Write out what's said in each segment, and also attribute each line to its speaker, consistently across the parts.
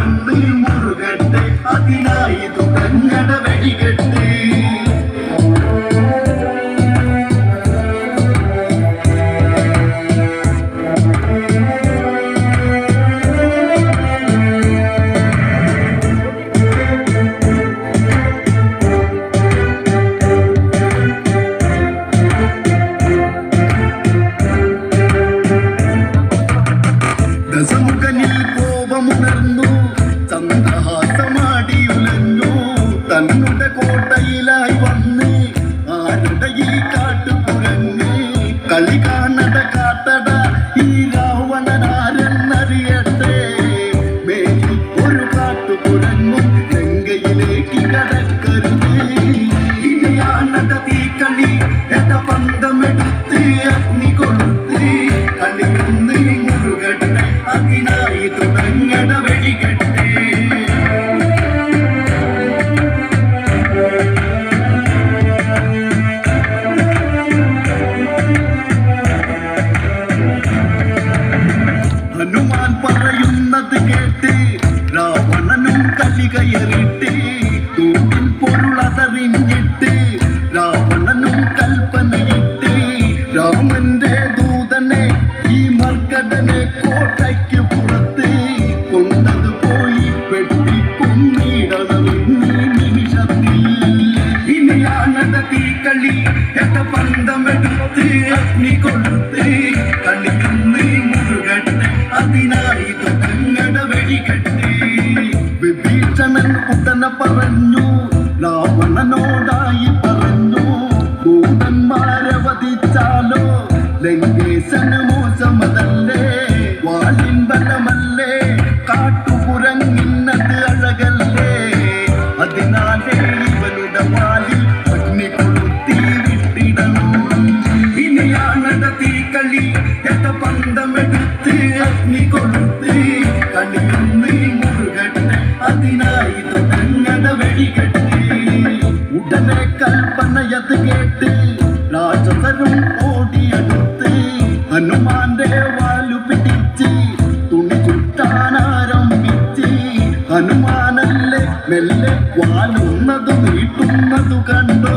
Speaker 1: Benim തന്നുടെ പറയുന്നത് കേട്ട് രാവണനും കലികയറിട്ട് തൂക്കിൽ പൊരുളതറിഞ്ഞിട്ട് രാവണനും കൽപ്പനയിട്ട് രാമന്റെ ദൂതനെ ഈ മർക്കടനെ കോട്ടയ്ക്ക് പുറത്ത് കൊണ്ടത് പോയി പെട്ടി കുന്നിടണം ഈ നിമിഷത്തിൽ ഇനിയാണത തീക്കളി എട്ട പന്തമെടുത്ത് അഗ്നി കൊടുത്ത് കളിക്കുന്ന് വിഭീഷണൻ ഉടനെ പറഞ്ഞു രാവണനോടായി പറഞ്ഞു ഭൂതന്മാരെ വധിച്ചാലോ ലങ്കേശന് മോശമതല്ലേ വാലിൻ ബലമല്ലേ കാട്ടുപുരങ്ങിന്നത് അഴകല്ലേ. അതിനാലേ ഇവരുടെ വാലിൽ അഗ്നി കൊളുത്തി വിട്ടിടണം. ഇനിയാണട തീക്കളി എട്ട പന്തമെടുത്ത് അഗ്നി കൊളുത്ത് ഉടനെ കേട്ട് രാജസരും ഓടിയെടുത്ത് ഹനുമാന്റെ വാലു പിടിച്ച് തുണി ചുറ്റാനാരംഭിച്ച് ഹനുമാനല്ലേ മെല്ലെ വാലുന്നത് നീട്ടുന്നത് കണ്ടോ?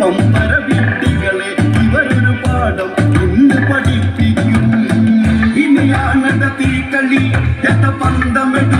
Speaker 1: പമ്പര വിട്ടികളെ ഇവരൊരു പാഠം ഇന്ന് പഠിപ്പിക്കും. ഇനിയാണട തീക്കളി എട്ട പന്തമെടുത്ത്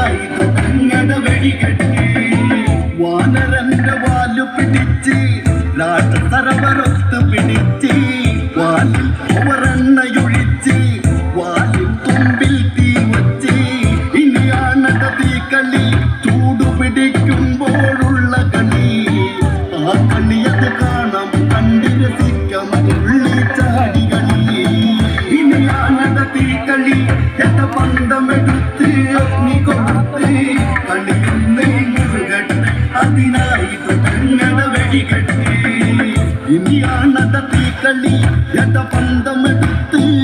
Speaker 1: വാനരന്റെ വാലു പിടിച്ച് രാജസരവരൊത്ത് പിടിച്ച് വാലിൽ അവരെണ്ണയൊഴിച്ച് വാലിൽ തുമ്പിൽ തീ വച്ച് ഇനിയാണട തീക്കളി ചൂടു പിടിക്കുമ്പോഴുള്ള കളി ആ കളിയത് കാണാം കണ്ടിരസിക്കാം തുള്ളി ചാടി കളി പന്തമെടുത്ത് അഗ്നി അതിനായി തുടങ്ങട വെടികെട്ട് ഇനിയാണട തീക്കളി എട്ട പന്തമെടുത്ത് അഗ്നി